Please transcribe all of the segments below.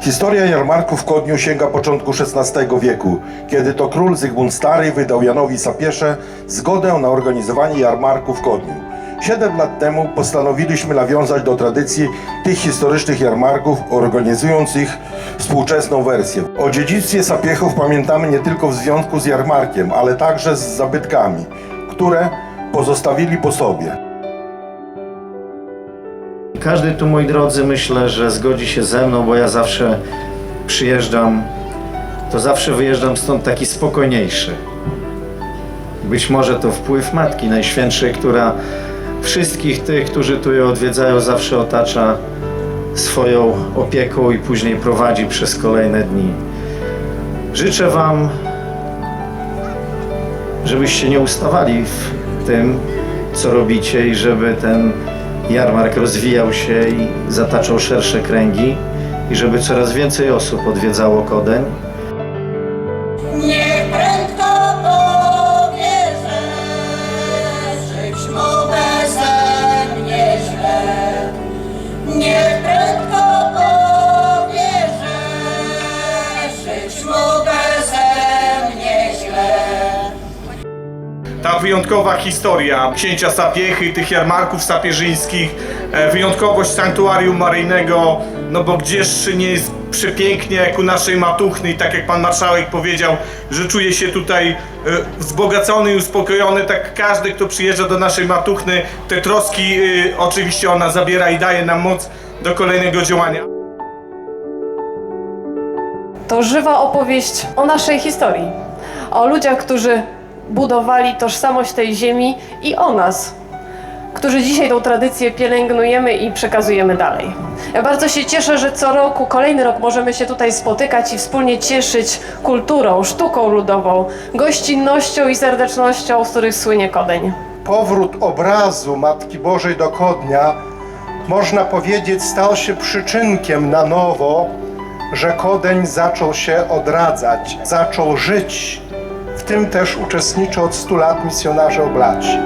Historia jarmarku w Kodniu sięga początku XVI wieku, kiedy to król Zygmunt Stary wydał Janowi Sapiesze zgodę na organizowanie jarmarku w Kodniu. Siedem lat temu postanowiliśmy nawiązać do tradycji tych historycznych jarmarków, organizując ich współczesną wersję. O dziedzictwie Sapiechów pamiętamy nie tylko w związku z jarmarkiem, ale także z zabytkami, które pozostawili po sobie. Każdy tu, moi drodzy, myślę, że zgodzi się ze mną, bo ja zawsze przyjeżdżam, to zawsze wyjeżdżam stąd taki spokojniejszy. Być może to wpływ Matki Najświętszej, która wszystkich tych, którzy tu ją odwiedzają, zawsze otacza swoją opieką i później prowadzi przez kolejne dni. Życzę Wam, żebyście nie ustawali w tym, co robicie i żeby ten jarmark rozwijał się i zataczał szersze kręgi i żeby coraz więcej osób odwiedzało Kodeń. Wyjątkowa historia księcia Sapiechy, tych jarmarków sapieżyńskich, e, wyjątkowość sanktuarium maryjnego, no bo gdzież nie jest przepięknie jak u naszej matuchny i tak jak pan marszałek powiedział, że czuje się tutaj e, wzbogacony i uspokojony, tak każdy kto przyjeżdża do naszej matuchny, te troski e, oczywiście ona zabiera i daje nam moc do kolejnego działania. To żywa opowieść o naszej historii, o ludziach, którzy budowali tożsamość tej ziemi i o nas, którzy dzisiaj tą tradycję pielęgnujemy i przekazujemy dalej. Ja bardzo się cieszę, że co roku, kolejny rok możemy się tutaj spotykać i wspólnie cieszyć kulturą, sztuką ludową, gościnnością i serdecznością, z których słynie Kodeń. powrót obrazu Matki Bożej do Kodnia, można powiedzieć, stał się przyczynkiem na nowo, że Kodeń zaczął się odradzać, zaczął żyć. Tym też uczestniczą od 100 lat misjonarze oblaci.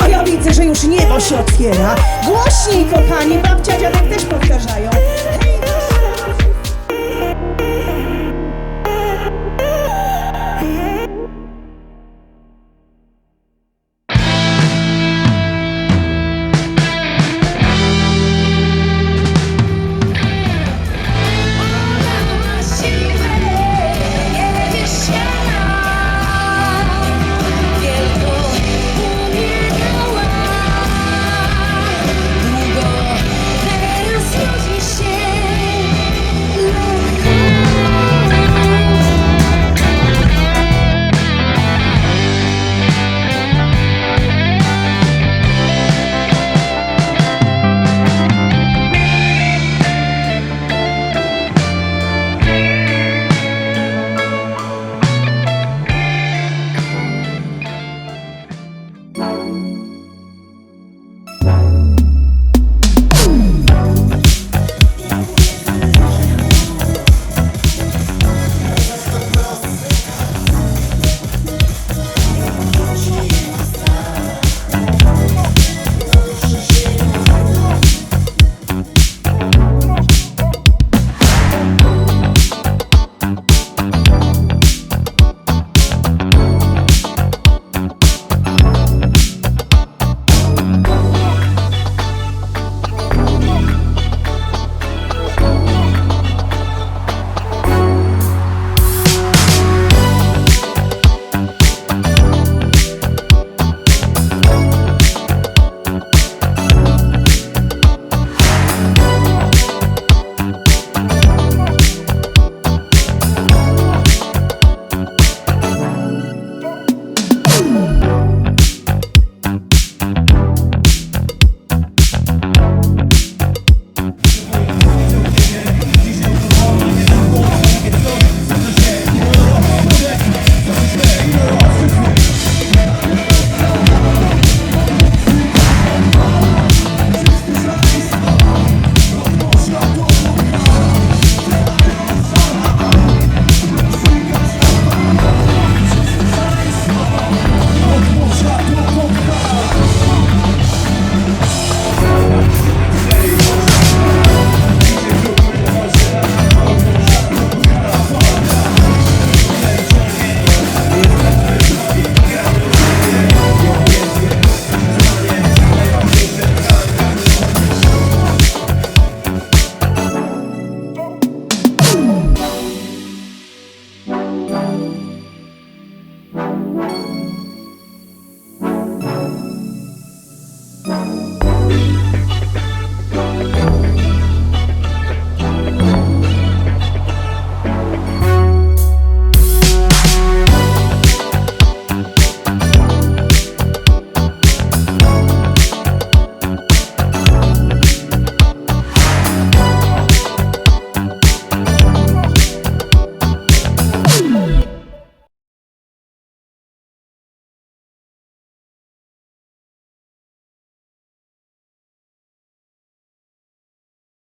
A ja widzę, że już niebo się otwiera. Głośniej, kochani, babcia, dziadek też powtarzają.